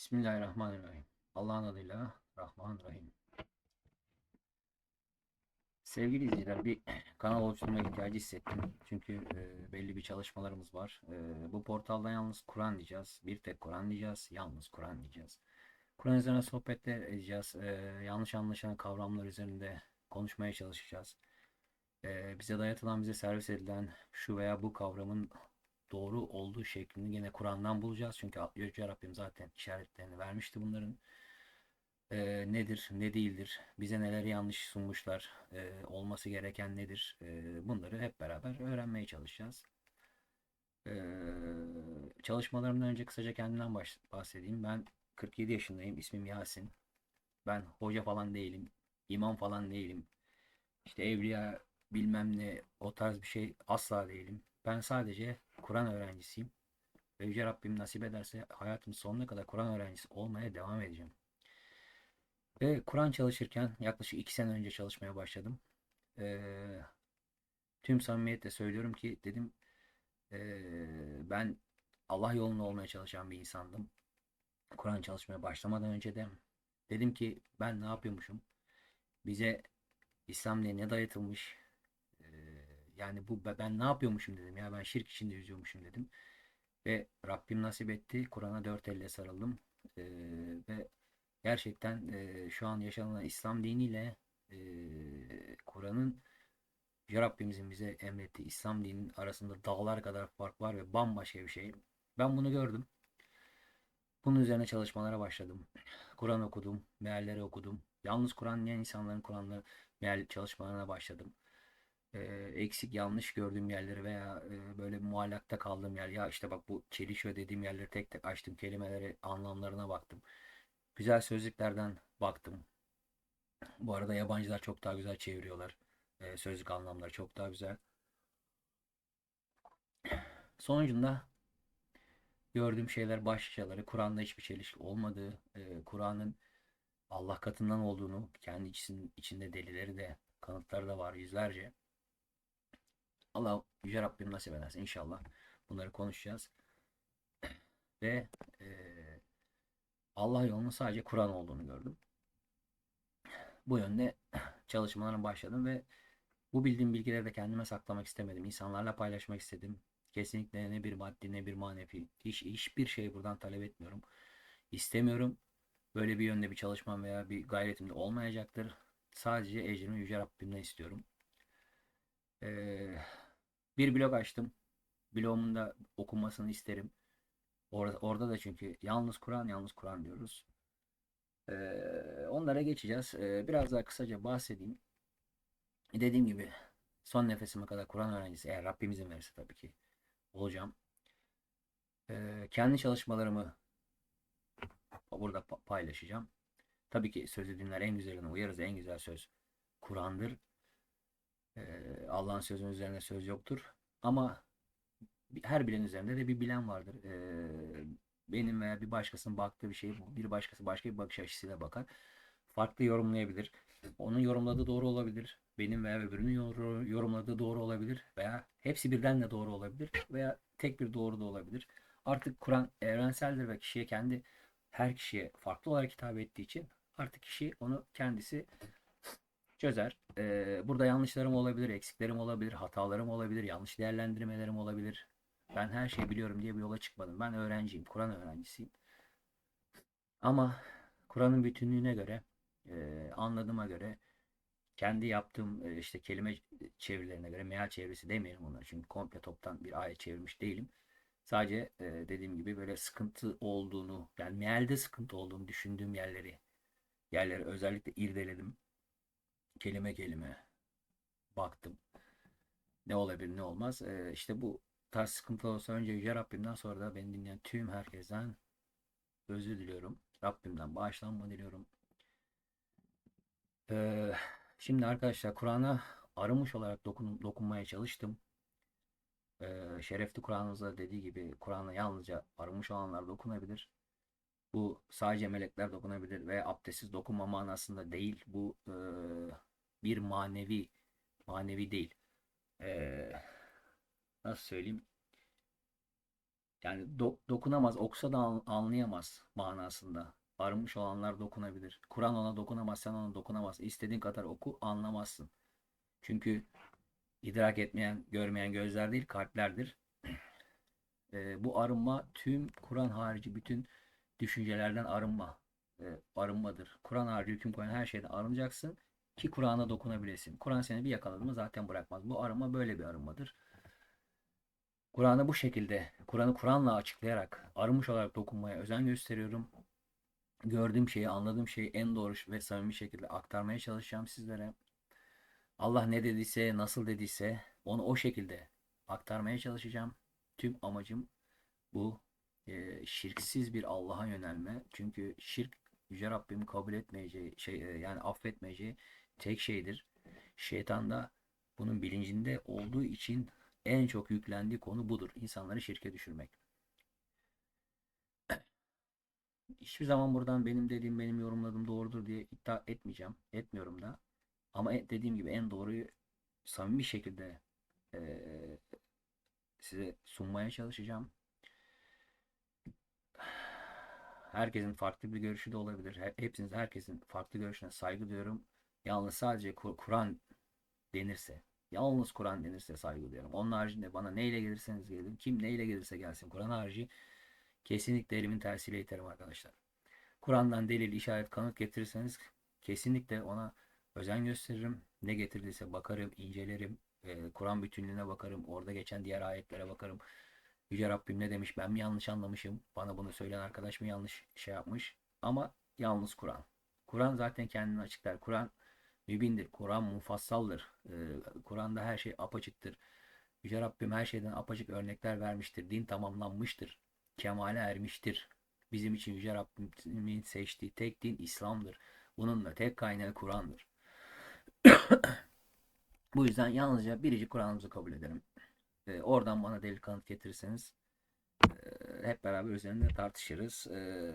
Bismillahirrahmanirrahim. Allah'ın adıyla Rahmanirrahim. Sevgili izleyiciler bir kanal oluşturma ihtiyacı hissettim. Çünkü e, belli bir çalışmalarımız var. E, bu portalda yalnız Kur'an diyeceğiz. Bir tek Kur'an diyeceğiz. Yalnız Kur'an diyeceğiz. Kur'an üzerine sohbetler edeceğiz. E, yanlış anlaşılan kavramlar üzerinde konuşmaya çalışacağız. E, bize dayatılan, bize servis edilen şu veya bu kavramın doğru olduğu şeklini yine Kur'an'dan bulacağız. Çünkü Yüce Rabbim zaten işaretlerini vermişti bunların. Ee, nedir, ne değildir, bize neler yanlış sunmuşlar, ee, olması gereken nedir, ee, bunları hep beraber öğrenmeye çalışacağız. Ee, çalışmalarımdan önce kısaca kendimden bahsedeyim. Ben 47 yaşındayım, ismim Yasin. Ben hoca falan değilim, imam falan değilim. İşte evliya bilmem ne o tarz bir şey asla değilim. Ben sadece Kur'an öğrencisiyim. Ve Yüce Rabbim nasip ederse hayatım sonuna kadar Kur'an öğrencisi olmaya devam edeceğim. Ve Kur'an çalışırken yaklaşık iki sene önce çalışmaya başladım. Ee, tüm samimiyetle söylüyorum ki dedim ee, ben Allah yolunda olmaya çalışan bir insandım. Kur'an çalışmaya başlamadan önce de dedim ki ben ne yapıyormuşum? Bize İslam diye ne dayatılmış? Yani bu ben ne yapıyormuşum dedim ya ben şirk içinde yüzüyormuşum dedim. Ve Rabbim nasip etti. Kur'an'a dört elle sarıldım. Ee, ve gerçekten e, şu an yaşanılan İslam diniyle e, Kur'an'ın Yüce Rabbimizin bize emrettiği İslam dininin arasında dağlar kadar fark var ve bambaşka bir şey. Ben bunu gördüm. Bunun üzerine çalışmalara başladım. Kur'an okudum, mealleri okudum. Yalnız Kur'an diyen insanların Kur'an'la meal çalışmalarına başladım e, eksik yanlış gördüğüm yerleri veya e, böyle muallakta kaldığım yer ya işte bak bu çelişiyor dediğim yerleri tek tek açtım kelimeleri anlamlarına baktım. Güzel sözlüklerden baktım. Bu arada yabancılar çok daha güzel çeviriyorlar. E, sözlük anlamları çok daha güzel. Sonucunda gördüğüm şeyler başlıcaları Kur'an'da hiçbir çelişki olmadığı, e, Kur'an'ın Allah katından olduğunu, kendi içinin, içinde delileri de kanıtları da var yüzlerce. Allah Yüce Rabbim nasip ederse inşallah bunları konuşacağız. Ve e, Allah yolunun sadece Kur'an olduğunu gördüm. Bu yönde çalışmalarına başladım ve bu bildiğim bilgileri de kendime saklamak istemedim. İnsanlarla paylaşmak istedim. Kesinlikle ne bir maddi ne bir manevi hiç hiçbir şey buradan talep etmiyorum. İstemiyorum. Böyle bir yönde bir çalışmam veya bir gayretim de olmayacaktır. Sadece ecrimi Yüce Rabbimden istiyorum. Ee, bir blog açtım. Blogumun da okunmasını isterim. Orada, orada da çünkü yalnız Kur'an yalnız Kur'an diyoruz. Ee, onlara geçeceğiz. Ee, biraz daha kısaca bahsedeyim. Dediğim gibi son nefesime kadar Kur'an öğrencisi eğer Rabbim izin verirse tabii ki olacağım. Ee, kendi çalışmalarımı burada paylaşacağım. Tabii ki sözü dinler en güzeline uyarız. En güzel söz Kur'an'dır. Ee, Allah'ın sözünün üzerine söz yoktur. Ama her bilen üzerinde de bir bilen vardır. Ee, benim veya bir başkasının baktığı bir şeyi bir başkası başka bir bakış açısıyla bakar. Farklı yorumlayabilir. Onun yorumladığı doğru olabilir. Benim veya öbürünün yorumladığı doğru olabilir. Veya hepsi birden de doğru olabilir. Veya tek bir doğru da olabilir. Artık Kur'an evrenseldir ve kişiye kendi her kişiye farklı olarak hitap ettiği için artık kişi onu kendisi çözer. Ee, burada yanlışlarım olabilir, eksiklerim olabilir, hatalarım olabilir, yanlış değerlendirmelerim olabilir. Ben her şeyi biliyorum diye bir yola çıkmadım. Ben öğrenciyim, Kur'an öğrencisiyim. Ama Kur'an'ın bütünlüğüne göre, e, anladığıma göre, kendi yaptığım e, işte kelime çevirilerine göre, meal çevirisi demeyelim onları çünkü komple toptan bir ayet çevirmiş değilim. Sadece e, dediğim gibi böyle sıkıntı olduğunu, yani mealde sıkıntı olduğunu düşündüğüm yerleri, yerleri özellikle irdeledim kelime kelime baktım. Ne olabilir ne olmaz. Ee, işte bu tarz sıkıntı olsa önce Yüce Rabbimden sonra da beni dinleyen tüm herkesten özür diliyorum. Rabbimden bağışlanma diliyorum. Ee, şimdi arkadaşlar Kur'an'a arınmış olarak dokun, dokunmaya çalıştım. Ee, şerefli Kur'an'ımızda dediği gibi Kur'an'a yalnızca arınmış olanlar dokunabilir. Bu sadece melekler dokunabilir ve abdestsiz dokunma manasında değil. Bu e, bir manevi manevi değil. Ee, nasıl söyleyeyim? Yani do- dokunamaz, okusa da an- anlayamaz manasında. Arınmış olanlar dokunabilir. Kur'an ona dokunamaz, sen ona dokunamazsın. İstediğin kadar oku, anlamazsın. Çünkü idrak etmeyen, görmeyen gözler değil, kalplerdir. Ee, bu arınma tüm Kur'an harici bütün düşüncelerden arınma. Ee, arınmadır. Kur'an harici hüküm koyan her şeyden arınacaksın ki Kur'an'a dokunabilesin. Kur'an seni bir yakaladı mı zaten bırakmaz. Bu arınma böyle bir arınmadır. Kur'an'ı bu şekilde, Kur'an'ı Kur'an'la açıklayarak, arınmış olarak dokunmaya özen gösteriyorum. Gördüğüm şeyi, anladığım şeyi en doğru ve samimi şekilde aktarmaya çalışacağım sizlere. Allah ne dediyse, nasıl dediyse onu o şekilde aktarmaya çalışacağım. Tüm amacım bu. Ee, şirksiz bir Allah'a yönelme. Çünkü şirk Yüce Rabbim kabul etmeyeceği şey e, yani affetmeyeceği tek şeydir. Şeytan da bunun bilincinde olduğu için en çok yüklendiği konu budur. İnsanları şirke düşürmek. Hiçbir zaman buradan benim dediğim, benim yorumladığım doğrudur diye iddia etmeyeceğim. Etmiyorum da. Ama e- dediğim gibi en doğruyu samimi şekilde eee, size sunmaya çalışacağım. Herkesin farklı bir görüşü de olabilir. He- Hepsiniz herkesin farklı görüşüne saygı duyuyorum. Yalnız sadece Kur- Kur'an denirse, yalnız Kur'an denirse saygı duyuyorum. Onun haricinde bana neyle gelirseniz gelin, kim neyle gelirse gelsin. Kur'an harici kesinlikle elimin tersiyle iterim arkadaşlar. Kur'an'dan delil, işaret, kanıt getirirseniz kesinlikle ona özen gösteririm. Ne getirdiyse bakarım, incelerim. Ee, Kur'an bütünlüğüne bakarım. Orada geçen diğer ayetlere bakarım. Yüce Rabbim ne demiş? Ben mi yanlış anlamışım? Bana bunu söyleyen arkadaş mı yanlış şey yapmış? Ama yalnız Kur'an. Kur'an zaten kendini açıklar. Kur'an mübindir. Kur'an mufassaldır. Ee, Kur'an'da her şey apaçıktır. Yüce Rabbim her şeyden apaçık örnekler vermiştir. Din tamamlanmıştır. Kemale ermiştir. Bizim için Yüce Rabbimin seçtiği tek din İslam'dır. Bunun da tek kaynağı Kur'an'dır. Bu yüzden yalnızca biricik Kur'an'ımızı kabul ederim. Ee, oradan bana delil kanıt getirirseniz e, hep beraber üzerinde tartışırız. Ee,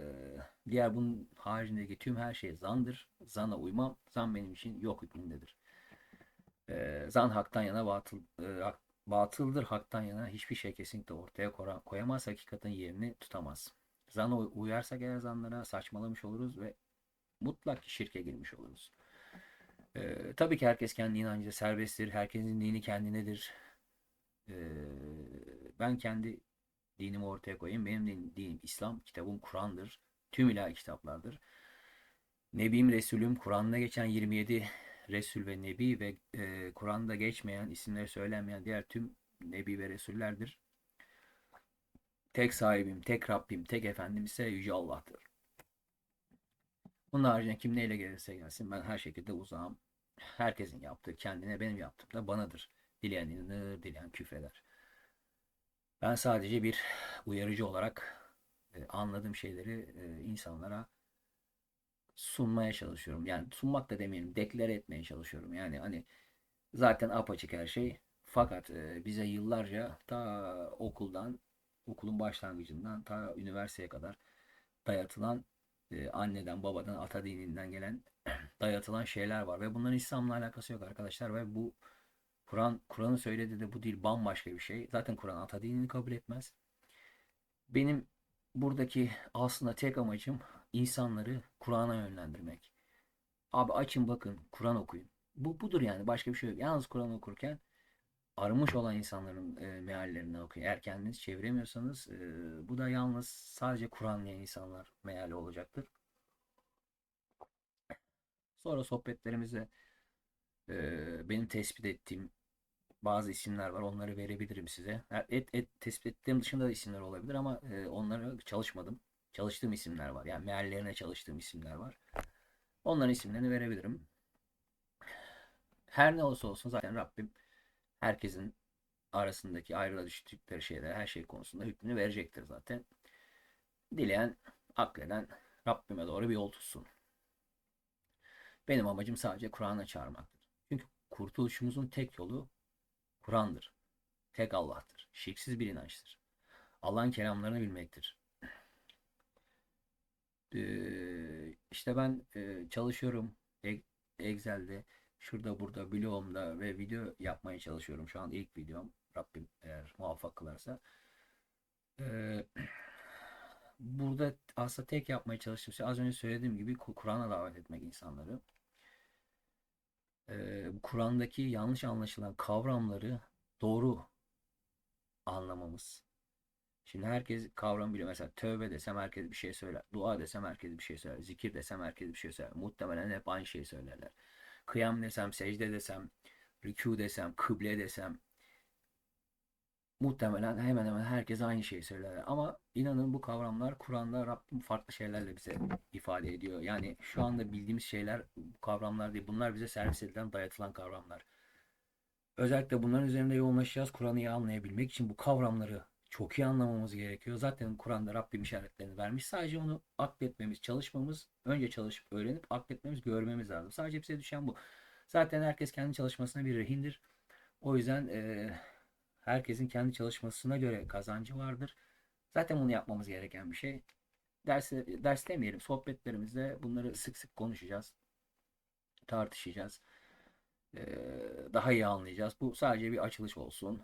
diğer bunun haricindeki tüm her şey zandır. Zana uymam. Zan benim için yok hükmündedir. Ee, zan haktan yana batıl, e, hak- batıldır. Haktan yana hiçbir şey kesinlikle ortaya koyamaz. Hakikatin yerini tutamaz. Zana uy- uyarsak eğer zanlara saçmalamış oluruz ve mutlak şirke girmiş oluruz. Ee, tabii ki herkes kendi inancıyla serbesttir. Herkesin dini kendinedir. Ee, ben kendi dinimi ortaya koyayım. Benim din- dinim İslam, kitabım Kur'an'dır. Tüm ilahi kitaplardır. Nebim, Resulüm, Kur'an'da geçen 27 Resul ve Nebi ve e, Kur'an'da geçmeyen, isimleri söylenmeyen diğer tüm Nebi ve Resullerdir. Tek sahibim, tek Rabbim, tek Efendim ise Yüce Allah'tır. Bunun haricinde kim neyle gelirse gelsin ben her şekilde uzağım. Herkesin yaptığı kendine, benim yaptığım da banadır. Dileyen inanır, dileyen küfreder. Ben sadece bir uyarıcı olarak e, anladığım şeyleri e, insanlara sunmaya çalışıyorum. Yani sunmak da demeyelim, deklare etmeye çalışıyorum. Yani hani zaten apaçık her şey. Fakat e, bize yıllarca ta okuldan, okulun başlangıcından ta üniversiteye kadar dayatılan e, anneden, babadan, ata dininden gelen dayatılan şeyler var ve bunların İslam'la alakası yok arkadaşlar ve bu Kur'an Kur'an'ın söylediği de bu değil bambaşka bir şey. Zaten Kur'an ata dinini kabul etmez. Benim buradaki aslında tek amacım insanları Kur'an'a yönlendirmek. Abi açın bakın Kur'an okuyun. Bu budur yani başka bir şey yok. Yalnız Kur'an okurken arınmış olan insanların e, meallerini okuyun. Eğer kendiniz çeviremiyorsanız e, bu da yalnız sadece Kur'anlayan insanlar meali olacaktır. Sonra sohbetlerimizde e, benim tespit ettiğim bazı isimler var. Onları verebilirim size. Et, et, tespit ettiğim dışında da isimler olabilir ama e, onları çalışmadım. Çalıştığım isimler var. Yani meallerine çalıştığım isimler var. Onların isimlerini verebilirim. Her ne olursa olsun zaten Rabbim herkesin arasındaki ayrıla düştükleri şeyler, her şey konusunda hükmünü verecektir zaten. Dileyen, akleden Rabbime doğru bir yol tutsun. Benim amacım sadece Kur'an'a çağırmaktır. Kurtuluşumuzun tek yolu Kur'an'dır. Tek Allah'tır. Şirksiz bir inançtır. Allah'ın kelamlarını bilmektir. Ee, işte ben e, çalışıyorum E- Excel'de, şurada burada, blogumda ve video yapmaya çalışıyorum. Şu an ilk videom. Rabbim eğer muvaffak kılarsa. Ee, burada aslında tek yapmaya çalıştığım şey az önce söylediğim gibi Ku- Kur'an'a davet etmek insanları. Ee, Kur'an'daki yanlış anlaşılan kavramları doğru anlamamız. Şimdi herkes kavram biliyor. Mesela tövbe desem herkes bir şey söyler. Dua desem herkes bir şey söyler. Zikir desem herkes bir şey söyler. Muhtemelen hep aynı şeyi söylerler. Kıyam desem, secde desem, rükû desem, kıble desem muhtemelen hemen hemen herkes aynı şeyi söyler. Ama inanın bu kavramlar Kur'an'da Rabbim farklı şeylerle bize ifade ediyor. Yani şu anda bildiğimiz şeyler bu kavramlar değil. Bunlar bize servis edilen, dayatılan kavramlar. Özellikle bunların üzerinde yoğunlaşacağız. Kur'an'ı iyi anlayabilmek için bu kavramları çok iyi anlamamız gerekiyor. Zaten Kur'an'da Rabbim işaretlerini vermiş. Sadece onu akletmemiz, çalışmamız, önce çalışıp öğrenip akletmemiz, görmemiz lazım. Sadece bize düşen bu. Zaten herkes kendi çalışmasına bir rehindir. O yüzden e, herkesin kendi çalışmasına göre kazancı vardır. Zaten bunu yapmamız gereken bir şey. Ders, ders demeyelim, sohbetlerimizde bunları sık sık konuşacağız, tartışacağız. E, daha iyi anlayacağız. Bu sadece bir açılış olsun.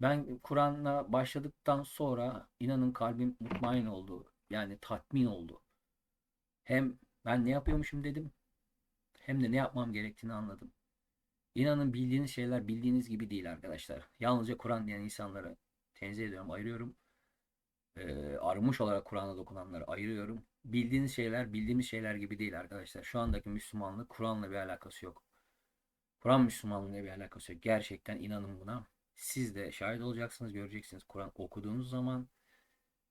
Ben Kur'an'la başladıktan sonra inanın kalbim mutmain oldu. Yani tatmin oldu. Hem ben ne yapıyormuşum dedim hem de ne yapmam gerektiğini anladım. İnanın bildiğiniz şeyler bildiğiniz gibi değil arkadaşlar. Yalnızca Kur'an diyen insanları tenzih ediyorum, ayırıyorum. Ee, arınmış olarak Kur'an'a dokunanları ayırıyorum. Bildiğiniz şeyler bildiğimiz şeyler gibi değil arkadaşlar. Şu andaki Müslümanlık Kur'an'la bir alakası yok. Kur'an Müslümanlığıyla bir alakası yok. Gerçekten inanın buna. Siz de şahit olacaksınız, göreceksiniz. Kur'an okuduğunuz zaman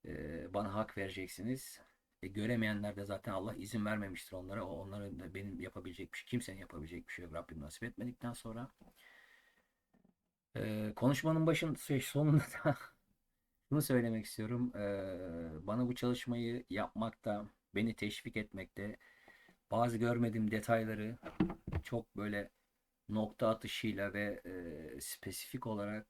e, bana hak vereceksiniz. E, göremeyenler de zaten Allah izin vermemiştir onlara. O, onların da benim yapabilecek bir şey, kimsenin yapabilecek bir şey yok. Rabbim nasip etmedikten sonra. E, konuşmanın başın şey, sonunda da şunu söylemek istiyorum. E, bana bu çalışmayı yapmakta, beni teşvik etmekte, bazı görmediğim detayları çok böyle nokta atışıyla ve e, spesifik olarak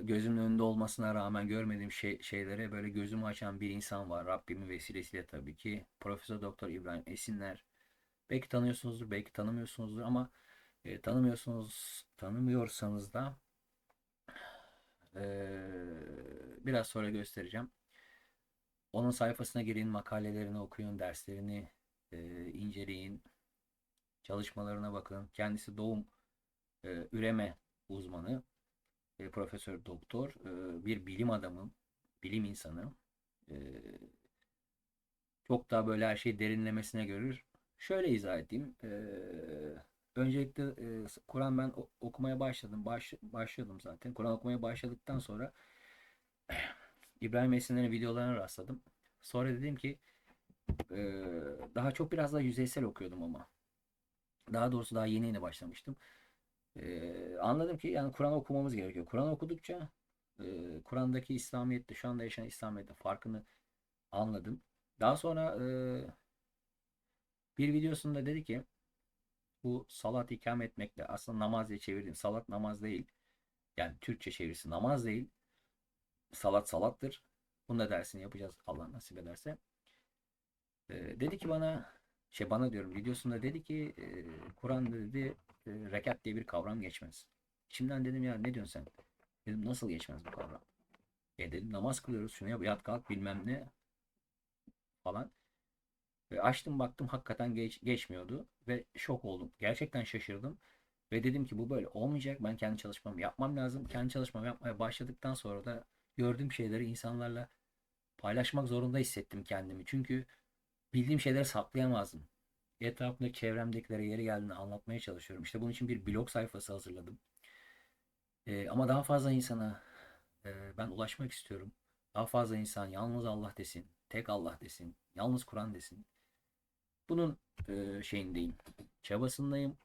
gözümün önünde olmasına rağmen görmediğim şey, şeylere böyle gözümü açan bir insan var. Rabbimin vesilesiyle tabii ki. Profesör Doktor İbrahim Esinler. Belki tanıyorsunuzdur, belki tanımıyorsunuzdur ama e, tanımıyorsunuz, tanımıyorsanız da e, biraz sonra göstereceğim. Onun sayfasına girin, makalelerini okuyun, derslerini e, inceleyin, çalışmalarına bakın. Kendisi doğum e, üreme uzmanı, e, profesör doktor, e, bir bilim adamı, bilim insanı. E, çok daha böyle her şeyi derinlemesine görür. Şöyle izah edeyim. E, öncelikle e, Kur'an ben okumaya başladım. Baş, başlıyordum zaten. Kur'an okumaya başladıktan sonra İbrahim Esinler'in videolarına rastladım. Sonra dedim ki e, daha çok biraz daha yüzeysel okuyordum ama. Daha doğrusu daha yeni yeni başlamıştım. Anladım ki yani Kur'an okumamız gerekiyor. Kur'an okudukça e, Kur'an'daki İslamiyet'te şu anda yaşanan İslamiyet'te farkını anladım. Daha sonra e, bir videosunda dedi ki bu salat ikame etmekle aslında namaz diye çevirdim. Salat namaz değil. Yani Türkçe çevirisi namaz değil. Salat salattır. Bunu da dersini yapacağız Allah nasip ederse. E, dedi ki bana şey bana diyorum videosunda dedi ki e, Kur'an'da dedi rekat diye bir kavram geçmez. İçimden dedim ya ne diyorsun sen? Dedim nasıl geçmez bu kavram? E dedim namaz kılıyoruz şunu yap yat kalk bilmem ne falan. Ve açtım baktım hakikaten geç, geçmiyordu ve şok oldum. Gerçekten şaşırdım. Ve dedim ki bu böyle olmayacak. Ben kendi çalışmamı yapmam lazım. Kendi çalışmamı yapmaya başladıktan sonra da gördüğüm şeyleri insanlarla paylaşmak zorunda hissettim kendimi. Çünkü bildiğim şeyleri saklayamazdım. Etrafımda çevremdekilere yeri geldiğini anlatmaya çalışıyorum. İşte bunun için bir blog sayfası hazırladım. Ee, ama daha fazla insana e, ben ulaşmak istiyorum. Daha fazla insan yalnız Allah desin, tek Allah desin, yalnız Kur'an desin. Bunun e, şeyindeyim, çabasındayım.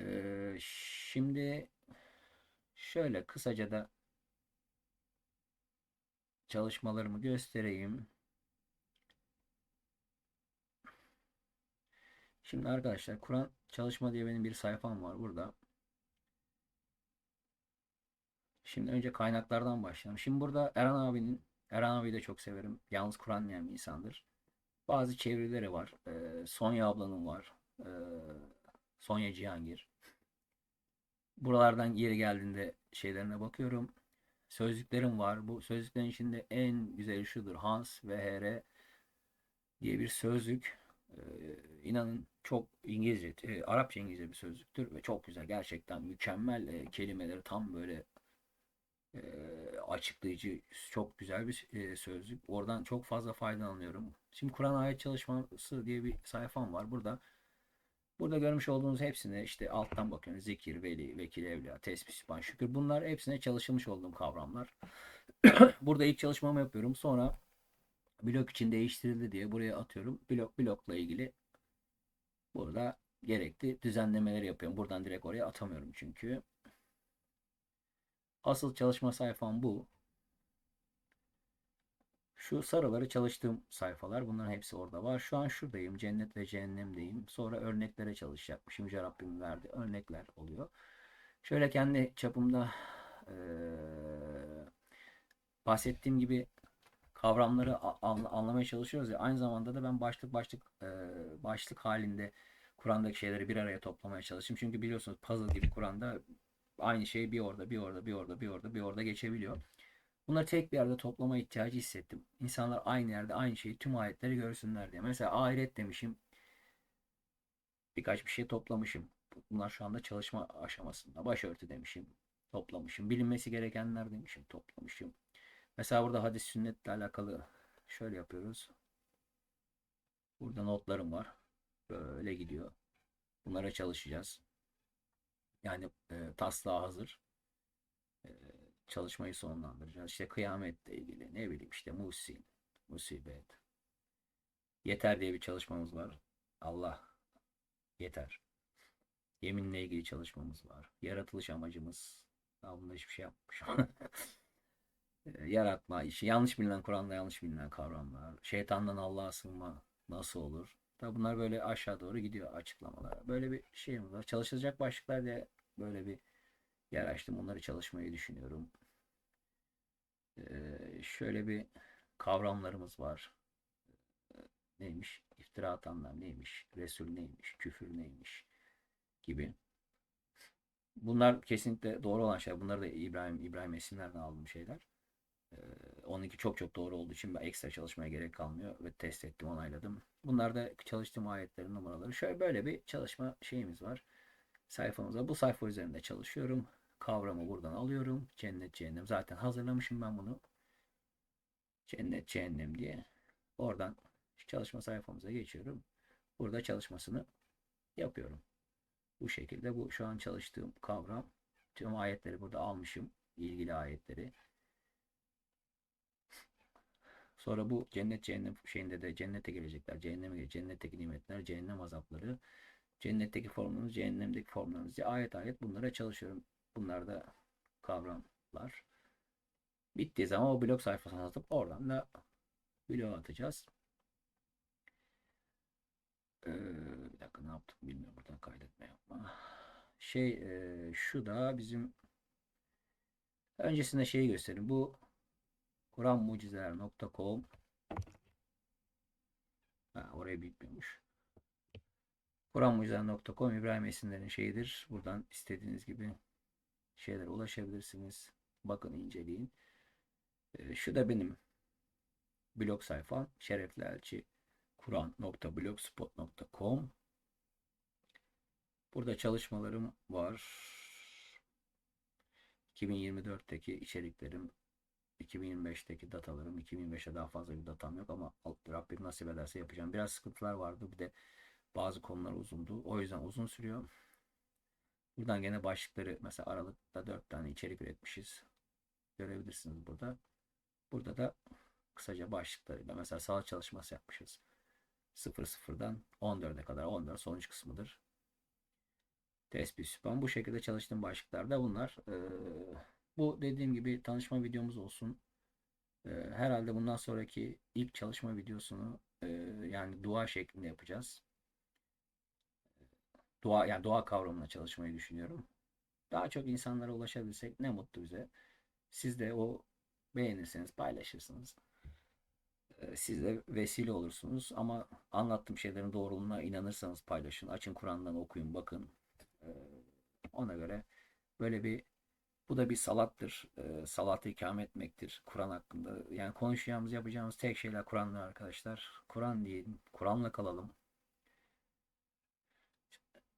Ee, şimdi şöyle kısaca da çalışmalarımı göstereyim. Şimdi arkadaşlar Kur'an çalışma diye benim bir sayfam var burada. Şimdi önce kaynaklardan başlayalım. Şimdi burada Erhan abinin, Erhan abiyi de çok severim. Yalnız Kur'an diyen bir insandır. Bazı çevirileri var. Ee, Sonya ablanın var. Ee, Sonya Cihangir. Buralardan yeri geldiğinde şeylerine bakıyorum. Sözlüklerim var. Bu sözlüklerin içinde en güzeli şudur. Hans ve Here diye bir sözlük. Ee, inanın çok İngilizce, e, Arapça İngilizce bir sözlüktür ve çok güzel. Gerçekten mükemmel e, kelimeleri tam böyle e, açıklayıcı, çok güzel bir e, sözlük. Oradan çok fazla faydalanıyorum. Şimdi Kur'an ayet çalışması diye bir sayfam var. Burada Burada görmüş olduğunuz hepsine işte alttan bakıyorsunuz. Zikir, veli, vekil, evliya, tesbih, sübhan, şükür. Bunlar hepsine çalışılmış olduğum kavramlar. Burada ilk çalışmamı yapıyorum. Sonra blok için değiştirildi diye buraya atıyorum. Blok blokla ilgili burada gerekli düzenlemeleri yapıyorum. Buradan direkt oraya atamıyorum çünkü. Asıl çalışma sayfam bu. Şu sarıları çalıştığım sayfalar. Bunların hepsi orada var. Şu an şuradayım. Cennet ve cehennemdeyim. Sonra örneklere çalışacakmışım. Yüce Rabbim verdi. Örnekler oluyor. Şöyle kendi çapımda eee, bahsettiğim gibi kavramları anlamaya çalışıyoruz ya. Aynı zamanda da ben başlık başlık eee, başlık halinde Kur'an'daki şeyleri bir araya toplamaya çalıştım. Çünkü biliyorsunuz puzzle gibi Kur'an'da aynı şey bir orada, bir orada, bir orada, bir orada, bir orada geçebiliyor. Bunları tek bir yerde toplama ihtiyacı hissettim. İnsanlar aynı yerde aynı şeyi tüm ayetleri görsünler diye. Mesela ahiret demişim. Birkaç bir şey toplamışım. Bunlar şu anda çalışma aşamasında. Başörtü demişim. Toplamışım. Bilinmesi gerekenler demişim. Toplamışım. Mesela burada hadis sünnetle alakalı şöyle yapıyoruz. Burada notlarım var. Böyle gidiyor. Bunlara çalışacağız. Yani e, taslağı hazır. E, çalışmayı sonlandıracağız. İşte kıyametle ilgili ne bileyim işte musin, musibet. Yeter diye bir çalışmamız var. Allah yeter. Yeminle ilgili çalışmamız var. Yaratılış amacımız. Daha bunda hiçbir şey yapmamışım. E, Yaratma işi. Yanlış bilinen Kur'an'da yanlış bilinen kavramlar. Şeytandan Allah'a sığınma nasıl olur? Tabi bunlar böyle aşağı doğru gidiyor açıklamalar. Böyle bir şeyimiz var. Çalışılacak başlıklar diye böyle bir yer açtım. Onları çalışmayı düşünüyorum. Ee, şöyle bir kavramlarımız var. Ee, Neymiş? İftira atanlar neymiş? Resul neymiş? Küfür neymiş? Gibi. Bunlar kesinlikle doğru olan şeyler. Bunları da İbrahim İbrahim Esinler'den aldığım şeyler. Ee, onunki çok çok doğru olduğu için ben ekstra çalışmaya gerek kalmıyor ve test ettim, onayladım. Bunlar da çalıştığım ayetlerin numaraları. Şöyle böyle bir çalışma şeyimiz var. Sayfamıza bu sayfa üzerinde çalışıyorum. Kavramı buradan alıyorum. Cennet cehennem. Zaten hazırlamışım ben bunu. Cennet cehennem diye. Oradan çalışma sayfamıza geçiyorum. Burada çalışmasını yapıyorum. Bu şekilde bu şu an çalıştığım kavram. Tüm ayetleri burada almışım. ilgili ayetleri. Sonra bu cennet cehennem şeyinde de cennete gelecekler. Cehenneme gelecek. Cennetteki nimetler, cehennem azapları, cennetteki formlarınız, cehennemdeki formlarınız diye ayet ayet bunlara çalışıyorum. Bunlar da kavramlar. Bittiği zaman o blog sayfasına atıp oradan da blog atacağız. Ee, bir dakika ne yaptık bilmiyorum. Buradan kaydetme yapma. Şey e, şu da bizim öncesinde şeyi göstereyim. Bu kur'anmucizeler.com ha, oraya bitmiyormuş. Kur'anmucizeler.com İbrahim Esinler'in şeyidir. Buradan istediğiniz gibi şeylere ulaşabilirsiniz. Bakın inceleyin. Ee, şu da benim blog sayfam. Şerefli Elçi Kur'an.blogspot.com Burada çalışmalarım var. 2024'teki içeriklerim 2025'teki datalarım 2025'e daha fazla bir datam yok ama Rabbim nasip ederse yapacağım. Biraz sıkıntılar vardı. Bir de bazı konular uzundu. O yüzden uzun sürüyor. Buradan gene başlıkları mesela Aralık'ta 4 tane içerik üretmişiz. Görebilirsiniz burada. Burada da kısaca başlıklarıyla mesela sağlık çalışması yapmışız. 00'dan 14'e kadar 14 sonuç kısmıdır. Tespih süpan bu şekilde çalıştığım başlıklarda bunlar. Ee, bu dediğim gibi tanışma videomuz olsun. Ee, herhalde bundan sonraki ilk çalışma videosunu e, yani dua şeklinde yapacağız. Dua yani dua kavramına çalışmayı düşünüyorum. Daha çok insanlara ulaşabilsek ne mutlu bize. Siz de o beğenirseniz paylaşırsınız. Ee, Siz de vesile olursunuz ama anlattığım şeylerin doğruluğuna inanırsanız paylaşın. Açın Kur'an'dan okuyun, bakın. Ee, Ona göre Böyle bir bu da bir salattır. E, salatı ikame etmektir Kur'an hakkında. Yani konuşacağımız, yapacağımız tek şeyler Kur'an'dır arkadaşlar. Kur'an diyelim. Kur'an'la kalalım.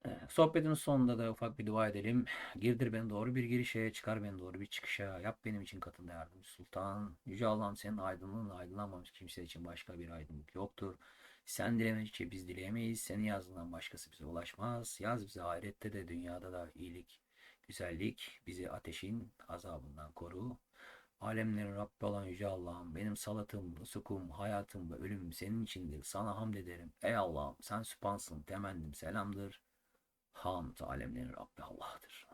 E, Sohbetin sonunda da ufak bir dua edelim. Girdir beni doğru bir girişe, çıkar beni doğru bir çıkışa. Yap benim için katında yardımcı sultan. Yüce Allah'ım senin aydınlığınla aydınlanmamış kimse için başka bir aydınlık yoktur. Sen dilemedikçe biz dileyemeyiz. Senin yazdığından başkası bize ulaşmaz. Yaz bize ahirette de dünyada da iyilik, güzellik. Bizi ateşin azabından koru. Alemlerin Rabbi olan Yüce Allah'ım benim salatım, nusukum, hayatım ve ölümüm senin içindir. Sana hamd ederim. Ey Allah'ım sen süpansın, temennim selamdır. Hamd alemlerin Rabbi Allah'tır.